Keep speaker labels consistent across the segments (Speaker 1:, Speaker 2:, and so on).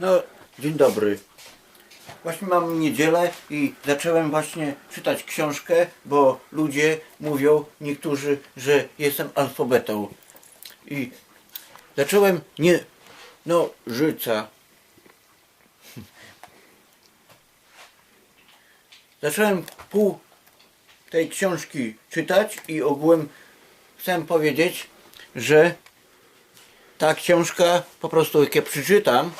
Speaker 1: No, dzień dobry. Właśnie mam niedzielę i zacząłem właśnie czytać książkę, bo ludzie mówią, niektórzy, że jestem alfabetą. I zacząłem nie... No, życa. Zacząłem pół tej książki czytać i ogółem chcę powiedzieć, że ta książka po prostu jak ja przeczytam,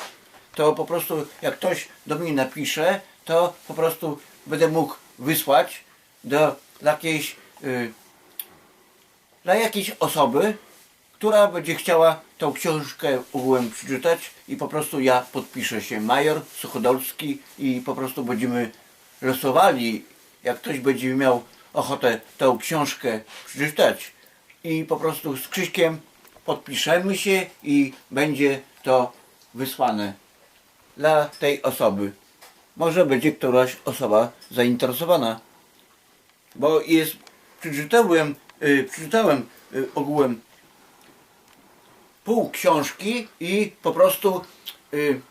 Speaker 1: to po prostu jak ktoś do mnie napisze, to po prostu będę mógł wysłać do jakiejś y, dla jakiejś osoby, która będzie chciała tą książkę ogółem przeczytać i po prostu ja podpiszę się. Major Suchodolski i po prostu będziemy losowali, jak ktoś będzie miał ochotę tą książkę przeczytać. I po prostu z Krzyśkiem podpiszemy się i będzie to wysłane dla tej osoby. Może będzie któraś osoba zainteresowana. Bo jest, przeczytałem, y, przeczytałem y, ogółem pół książki i po prostu y,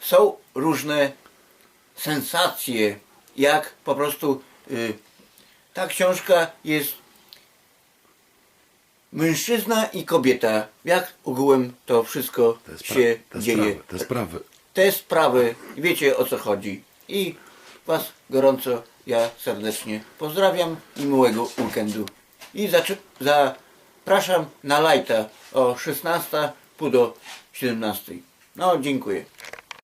Speaker 1: są różne sensacje, jak po prostu y, ta książka jest mężczyzna i kobieta, jak ogółem to wszystko się
Speaker 2: te
Speaker 1: dzieje.
Speaker 2: te sprawy.
Speaker 1: Te sprawy, wiecie o co chodzi. I Was gorąco ja serdecznie pozdrawiam i miłego weekendu. I zapraszam na lajta o 16 pół do 17. No, dziękuję.